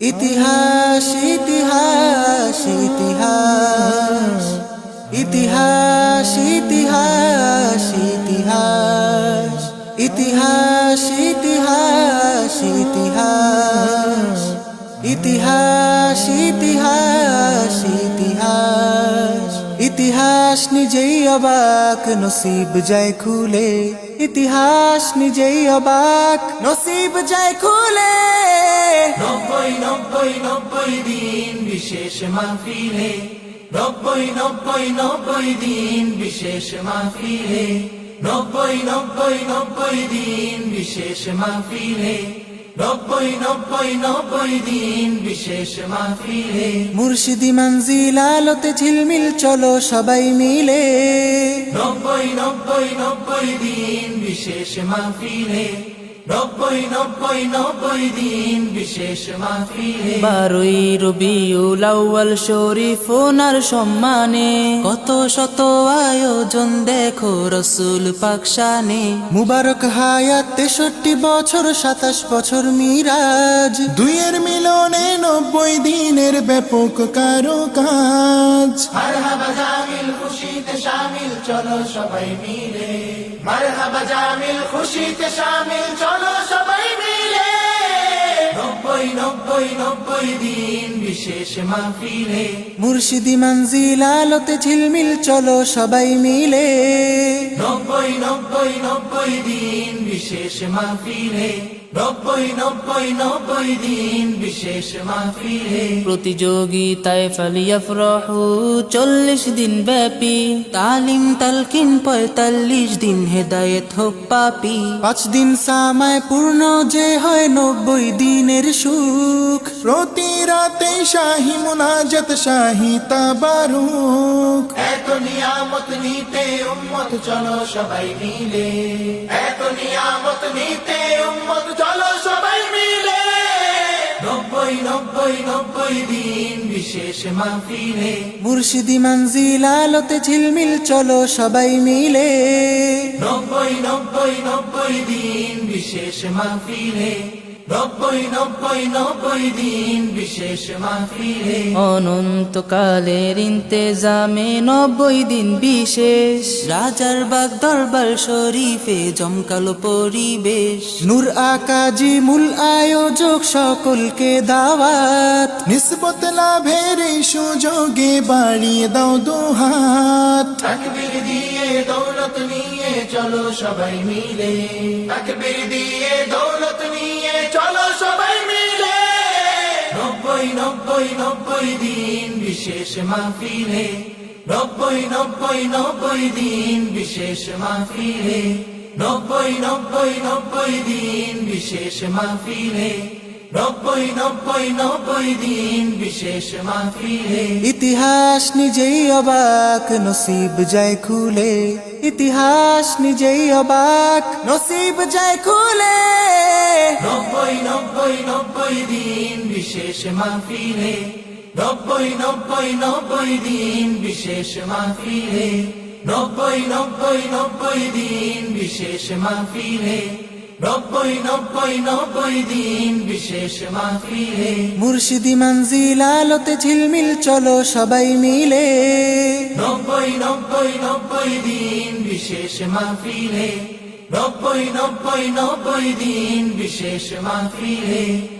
ইতিহাস ইতিহাস ইতিহাস। ইতিহাস ইতিহাস ইতিহাস। ইতিহাস ইতিহাস ইতিহাস। ইতিহাস ইতিহাস ইতিহাস। ইতিহাস নিজেই অবাক, নসিব যায় খুলে। ইতিহাস নিজেই অবাক, নসিব যায় খুলে। নব্বই নব্বই নব্বই দিন বিশেষ মাহফিলে। নব্বই নব্বই নব্বই দিন বিশেষ মাহফিলে। নব্বই নব্বই নব্বই দিন বিশেষ মাহফিলে। নব্বই নব্বই নব্বই দিন বিশেষ মাহফিলে। মুর্শিদি মঞ্জিল আলোতে ঝিলমিল চলো সবাই মিলে। নব্বই নব্বই নব্বই দিন বিশেষ মাহফিলে। নব্বই নব্বই নব্বই দিন বিশেষ মাহফিলে। বারোই রবিউল আউয়াল শরীফ ওনার সম্মানে। কত শত আয়োজন দেখো রসুল পাকশানে মুবারক হায়াত তেষট্টি বছর সাতাশ বছর মিরাজ। দুইয়ের মিলনে নব্বই দিনের ব্যাপক কারও কাজ খুশিতে শামিল চলো সবাই মিলে। মারহাবা জামিল খুশিতে শামিল চলো সবাই নব্বই নব্বই নব্বই দিন বিশেষ মাহফিলে। মুর্শিদি মঞ্জিল আলোতে ঝিলমিল চলো সবাই মিলে। নব্বই নব্বই নব্বই দিন বিশেষ মাহফিলে নব্বই নব্বই নব্বই দিন বিশেষ মাহফিলে। প্রতিযোগিতায় ফালিয়াফরহু চল্লিশ দিন ব্যাপী। তালিম তালকিন পঁয়তাল্লিশ দিন হেদায়েত হোক পাপি। পাঁচ দিন সামায় পূর্ণ যে হয় নব্বই দিনের সুখ। প্রতি রাতে শাহী মুনাজাত শাহী তাবারুক। এত নিয়ামত নিতে উম্মত চলো সবাই মিলে। এত নিয়ামত নিতে উম্মত চলো সবাই মিলে। নব্বই নব্বই নব্বই দিন বিশেষ মাহফিলে। মুর্শিদি মঞ্জিল আলোতে ঝিলমিল চলো সবাই মিলে। নব্বই নব্বই নব্বই দিন বিশেষ মাহফিলে। নব্বই নব্বই নব্বই দিন বিশেষ মাহফিলে। অনন্তকালের ইন্তেজামে নব্বই দিন বিশেষ। রাজার বাগ দরবার শরীফে জমকালো পরিবেশ। নূর আকাজি মূল আয়োজক সকলকে দাওয়াত। নিসবত লাভের সুযোগে বাড়িয়ে দাও দুহাত। তাকবীর দিয়ে দৌলত নিয়ে চলো সবাই মিলে। তাকবীর দিয়ে দৌলত নিয়ে চলো সবাই মিলে। নব্বই নব্বই নব্বই দিন বিশেষ মাহফিলে। নব্বই নব্বই নব্বই দিন বিশেষ মাহফিলে। নব্বই নব্বই নব্বই দিন বিশেষ মাহফিলে। নব্বই নব্বই নব্বই দিন বিশেষ মাহফিলে। ইতিহাস নিজেই অবাক নসিব যায় খুলে। ইতিহাস নিজেই অবাক নসিব যায় খুলে। নব্বই নব্বই নব্বই দিন বিশেষ মাহফিলে। নব্বই নব্বই নব্বই দিন বিশেষ মাহফিলে। নব্বই নব্বই নব্বই দিন বিশেষ মাহফিলে। নব্বই নব্বই নব্বই দিন বিশেষ মাহফিলে। মুর্শিদি মঞ্জিল আলোতে ঝিলমিল চলো সবাই মিলে। নব্বই নব্বই নব্বই দিন বিশেষ মাহফিলে। নব্বই নব্বই নব্বই দিন বিশেষ মাহফিলে।